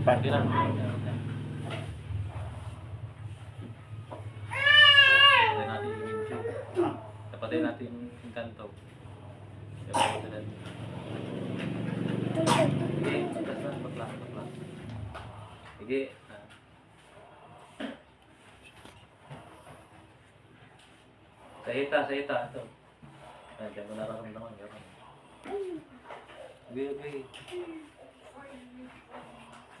Pat. Sige na. Tapatay natin yung intro. Tapatay natin yung kanto. Tapatay natin. Sige, baklas na, baklas, baklas. Sige. Sa hita, sa hita. Ito. Diyan mo nararamdaman. Gano'n. Sige,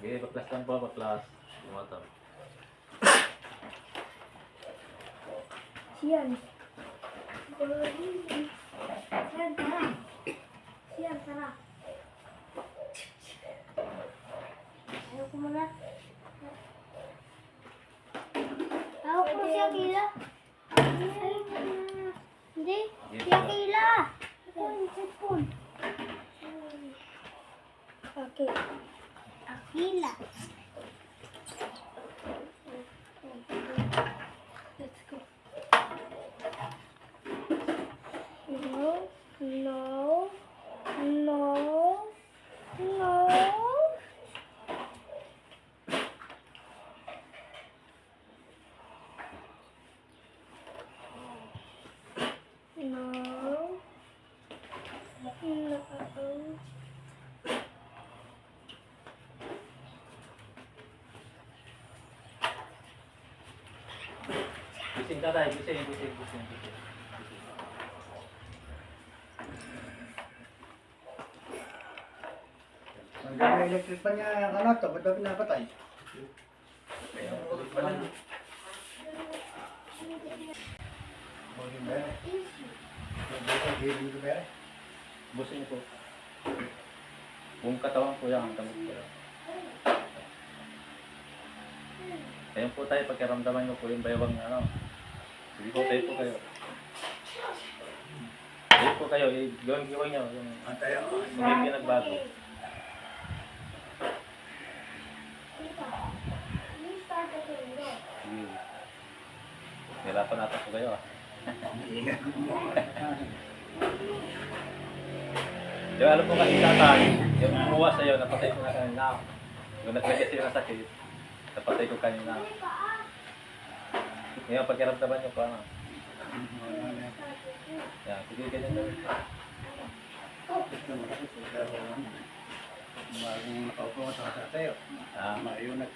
Sige, baklas lang po, baklas. Lumato. Siyan. Siyan, tara. Siyan, tara. Ayaw ko muna. Ayaw ko siya kila. Hindi, siya kila. Yung cellphone. Okay. Relax. Bising ka tayo, bising, bising, bising, bising. Ang electric pa niya, ano to, ba't daw pinapatay? Kaya, ulit pa lang. Boring ba? Nagbusa, hiling ko ba? Busin ko. Buong katawan ko yan, ang kamot ko yan. Ayun po tayo, pagkaramdaman nyo po yung baywang ano. Sige po, tayo po kayo. Tayo po kayo, eh, gawin gawin nyo, yung Antay ako. hindi pinagbago. Sige. Hirapan natin po kayo ah. Yung alam ko kasi tatay, yung kumuha sa'yo, napatay ko na kanina. Yung naglagay sa'yo ng sakit, napatay ko kanina. Ngayon, pagkiramdaman nyo pa? Yan, sige, ganyan gawin. Bagong nakaupo ka sa tayo. Ah, Mayo na.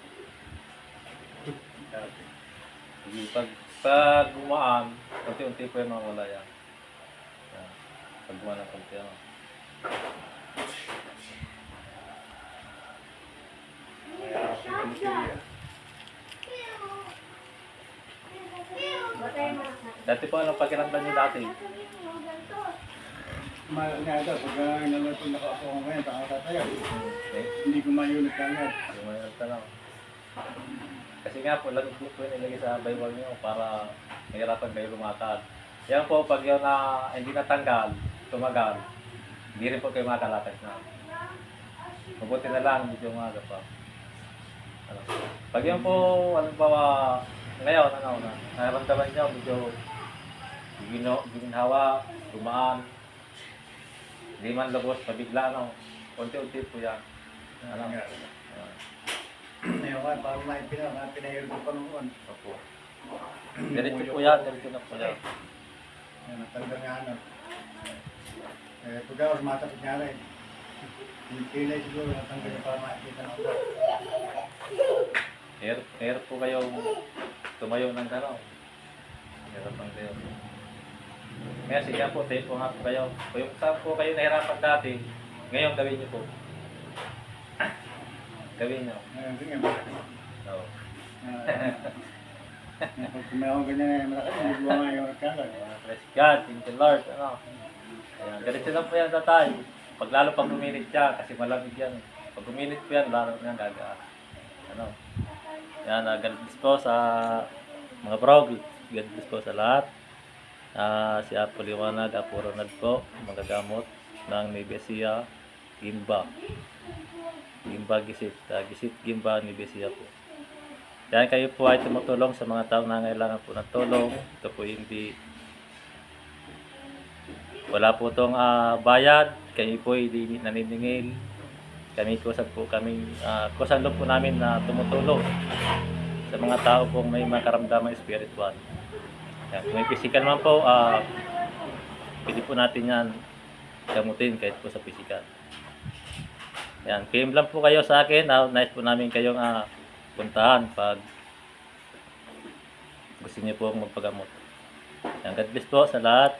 sige, pag, pag gumaan, unti-unti po yung mawala yan. Yan. Pag gumaan ng konti, ano. Dati po, anong pakiramdam nyo dati? Daw, pag uh, nalito nakaupo ko ngayon, tanga tatayo. Okay. Hindi ko mayunod kagad. Yung may tanong. Kasi nga po, lagi po yung nilagay sa baywang nyo para mahirapan kayo lumakad. Yan po, pag yun na hindi natanggal, tumagal, hindi rin po kayo makalakad na. Mabuti na lang, medyo umaga pa. Ano. Pag yun po, ano ba, ngayon, ano, na, nararamdaman nyo, medyo gino, ginhawa, dumaan, hindi man lubos, pabigla, ano, unti-unti po yan. Ano, Nga. ah, Ngayon ka, parang may pina, may pinahirap ko pa noon. Opo. Diretso po yan, diretso na po yan. Yan, natanggal nga ano. Eh, pag ako sumatapit nga rin. Yung kilay siguro, natanggal niya para makikita na ako. Air, air po kayong tumayo ng gano'n. Hirapan kayo. Kaya sige po, tayo po nga po kayo. Kung yung saan po kayo nahirapan dati, ngayon gawin niyo po. Gawin niyo. Ngayon, sige, Ah, Pag kumayaw ganyan na malaki, hindi ko nga yung uh, praise God, thank you Lord. Ano? Ayan, diretso lang po yan tatay. Pag lalo pag guminit siya, kasi malamig yan. Pag guminit po yan, lalo na gaga. Ano? Yan, uh, God bless po sa mga bro. God bless po sa lahat. Ah, si Apo Liwanag, Apo Ronald po, mga gamot ng Nebesia, Gimba. Gimba Gisit. ah, Gisit Gimba Nebesia po. Yan kayo po ay tumutulong sa mga taong nangailangan po ng tulong. Ito po hindi wala po itong bayad. Kayo po hindi naniningil. kami kusap po kami uh, kusan po namin na tumutulong sa mga tao pong may makaramdaman spiritual. Yan, kung may physical man po, ah pwede po natin yan gamutin kahit po sa physical. Yan, PM lang po kayo sa akin. Uh, nice po namin kayong ah, puntahan pag gusto niyo po magpagamot. Yan, God bless po sa lahat.